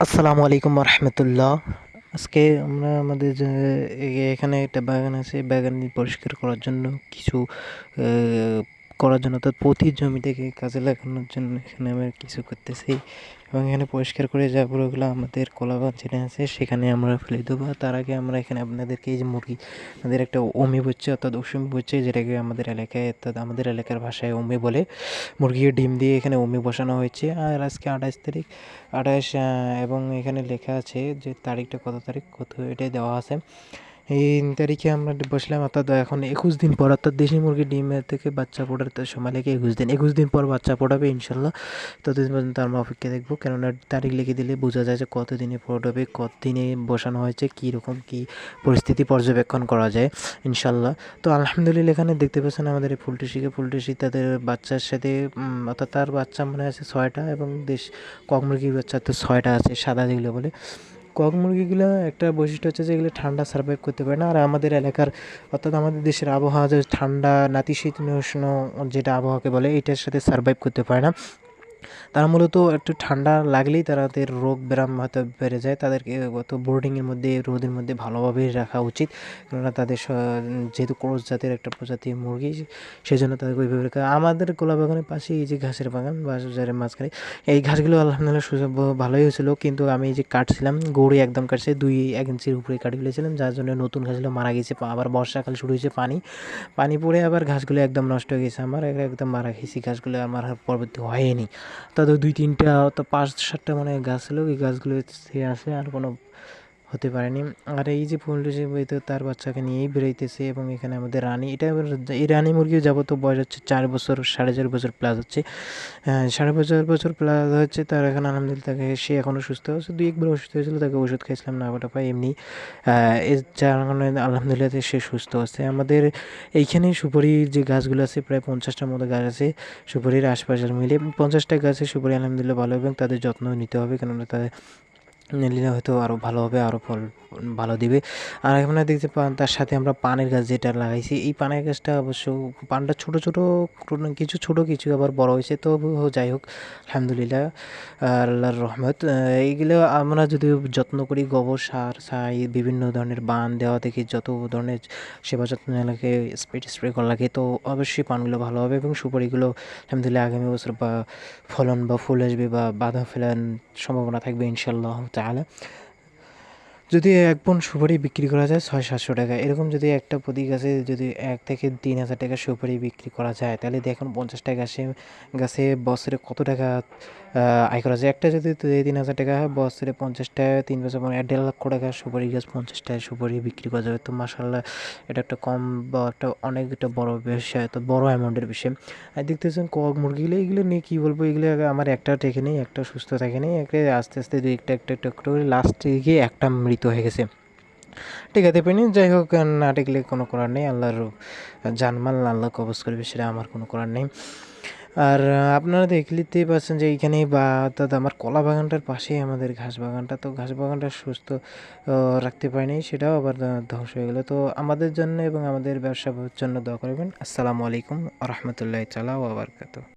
আসসালামু আলাইকুম রহমতুল্লাহ আজকে আমরা আমাদের এখানে একটা বাগান আছে, বাগান পরিষ্কার করার জন্য কিছু করার জন্য, অর্থাৎ প্রতি জমি থেকে কাজে লাগানোর জন্য এখানে আমরা কিছু করতেছি। এবং এখানে পরিষ্কার করে যাবরগুলো আমাদের কলাবাগান যেটা আছে, সেখানে আমরা ফেলে দেবো। তার আগে আমরা এখানে আপনাদেরকে এই যে মুরগি, আমাদের একটা ওমি হচ্ছে অর্থাৎ অসুমি হচ্ছে যেটাকে আমাদের এলাকায়, অর্থাৎ আমাদের এলাকার ভাষায় ওমি বলে। মুরগির ডিম দিয়ে এখানে ওমি বসানো হয়েছে। আর আজকে আঠাশ তারিখ, আঠাশ এবং এখানে লেখা আছে যে তারিখটা কত তারিখ, কত এটাই দেওয়া আছে। এই তারিখে আমরা বসলাম, অর্থাৎ এখন একুশ দিন পর, অর্থাৎ দেশি মুরগি ডিমের থেকে বাচ্চা ফোটার তো সময় লেগে একুশ দিন। একুশ দিন পর বাচ্চা ফোটাবে ইনশাল্লাহ। ততদিন পর্যন্ত আমরা অপেক্ষা দেখব, কেননা তারিখ লিখে দিলে বোঝা যায় যে কত দিনে ফোটাবে কত দিনে বসানো হয়েছে কী রকম কী পরিস্থিতি পর্যবেক্ষণ করা যায়, ইনশাল্লাহ। তো আলহামদুলিল্লাহ, এখানে দেখতে পাচ্ছেন আমাদের এই ফুলটুসিকে ফুলটুসি তাদের বাচ্চার সাথে অর্থাৎ তার বাচ্চা মনে আছে ছয়টা এবং দেশ কক মুরগির বাচ্চা তো ছয়টা আছে, সাদা যেগুলো বলে। কক মুরগিগুলো একটা বৈশিষ্ট্য হচ্ছে যে এগুলো ঠান্ডা সার্ভাইভ করতে পারে না। আর আমাদের এলাকার অর্থাৎ আমাদের দেশের আবহাওয়া যে ঠান্ডা, নাতিশীতোষ্ণ যেটা আবহাওয়াকে বলে, এটার সাথে সার্ভাইভ করতে পারে না। তারা মূলত একটু ঠান্ডা লাগলেই তাদের রোগ ব্যায়াম হয়তো বেড়ে যায়। তাদেরকে অত বোর্ডিংয়ের মধ্যে, রোদের মধ্যে ভালোভাবে রাখা উচিত। কেননা তাদের যেহেতু ক্রোস জাতের একটা প্রজাতির মুরগি সেই জন্য তাদেরকে ওইভাবে রাখা। আমাদের গোলা বাগানের পাশে এই যে ঘাসের বাগান, বাজারের মাঝখানে, এই ঘাসগুলো আলহামদুলিল্লাহ সুযোগ ভালোই হয়েছিল। কিন্তু আমি যে কাটছিলাম গড়ি একদম কাটছে, দুই এক ইঞ্চির উপরে কাটি ফেলেছিলাম, যার জন্য নতুন ঘাসগুলো মারা গেছে। আবার বর্ষাকাল শুরু হয়েছে পানি। পানি পড়ে আবার ঘাসগুলো একদম নষ্ট হয়ে গেছে আমার, একদম মারা গেছি। ঘাসগুলো আমার পরবর্তী হয়নি। তাদের দুই তিনটা পাঁচ সাতটা মানে গাছ ছিল ওই গাছগুলো আসে আর কোনো হতে পারেনি। আর এই যে পোলট্রি বইতে তার বাচ্চাকে নিয়েই বেরোইতেছে এবং এখানে আমাদের রানী এটা এই রানী মুরগিও যাব তো বয়স হচ্ছে চার বছর সাড়ে চার বছর প্লাস হচ্ছে। হ্যাঁ, সাড়ে বছর বছর প্লাস হচ্ছে তার এখন আলহামদুলিল্লাহ তাকে সে এখনও সুস্থ আছে দুই একবার অসুস্থ হয়েছিল তাকে ওষুধ খাইছিলাম না ওটা পাই এমনি। যার কারণে আলহামদুলিল্লাহ সে সুস্থ আছে। আমাদের এইখানে সুপারির যে গাছগুলো আছে প্রায় পঞ্চাশটার মতো গাছ আছে সুপারির আশপাশের মিলে। পঞ্চাশটা গাছে সুপারি আলহামদুলিল্লাহ ভালো এবং তাদের যত্ন নিতে হবে কেননা তাদের নিলে হয়তো আরও ভালো হবে আরও ফল ভালো দিবে। আর এখানে দেখতে পান, তার সাথে আমরা পানের গাছ যেটা লাগাইছি, এই পানের গাছটা অবশ্য পানটা ছোটো ছোটো কিছু ছোটো কিছু আবার বড় হয়েছে তো যাই হোক, আলহামদুলিল্লাহ, আল্লাহর রহমত। এইগুলো আমরা যদি যত্ন করি, গোবর সার, ছাই, বিভিন্ন ধরনের বান দেওয়া থেকে যত ধরনের সেবা যত্ন লাগে, স্প্রে স্প্রে করা লাগে, তো অবশ্যই পানগুলো ভালো হবে এবং সুপারিগুলো, আলহামদুলিল্লাহ, আগামী বছর বা ফলন বা ফুল আসবে বা বাধা ফেলার সম্ভাবনা থাকবে ইনশাল্লাহ তাহলে যদি এক পন সুপারি বিক্রি করা যায় ছয়, সাতশো টাকা। এরকম যদি একটা প্রতি গাছে যদি এক থেকে তিন হাজার টাকা সুপারি বিক্রি করা যায়, তাহলে দেখুন পঞ্চাশটা গাছে গাছে বছরে কত টাকা আয় করা যায়? একটা যদি তিন হাজার টাকা হয়, বছরে পঞ্চাশটা তিন বছর মানে দেড় লক্ষ টাকা সুপারি গাছ পঞ্চাশটা সুপারি বিক্রি করা যাবে। তো মাসাল্লাহ এটা একটা কম বা একটা অনেক একটা বড় বিষয় তো বড় অ্যামাউন্টের বিষয়। আর দেখতেছেন কক মুরগিগুলো এগুলো নিয়ে কী বলব? এগুলো আমার একটা টেকে নেই একটা সুস্থ থাকে নেই একটা আস্তে আস্তে দুই একটা একটা একটা করে লাস্টে গিয়ে একটা মৃত হয়ে গেছে। টেকাতে পারিনি যাই হোক, না টেকলে কোনো করার নেই। আল্লাহর জানমাল আল্লাহ কবজ করবে, সেটা আমার কোনো করার নেই। আর আপনারা দেখলিতেই পাচ্ছেন যে এইখানে বা অর্থাৎ আমার কলা বাগানটার পাশেই আমাদের ঘাস বাগানটা। তো ঘাস বাগানটা সুস্থ রাখতে পারিনি, সেটাও আবার ধ্বংস হয়ে গেলো। তো আমাদের জন্য এবং আমাদের ব্যবসার জন্য দোয়া করবেন আসসালামু আলাইকুম রহমতুল্লাহ তালা ওবরকাত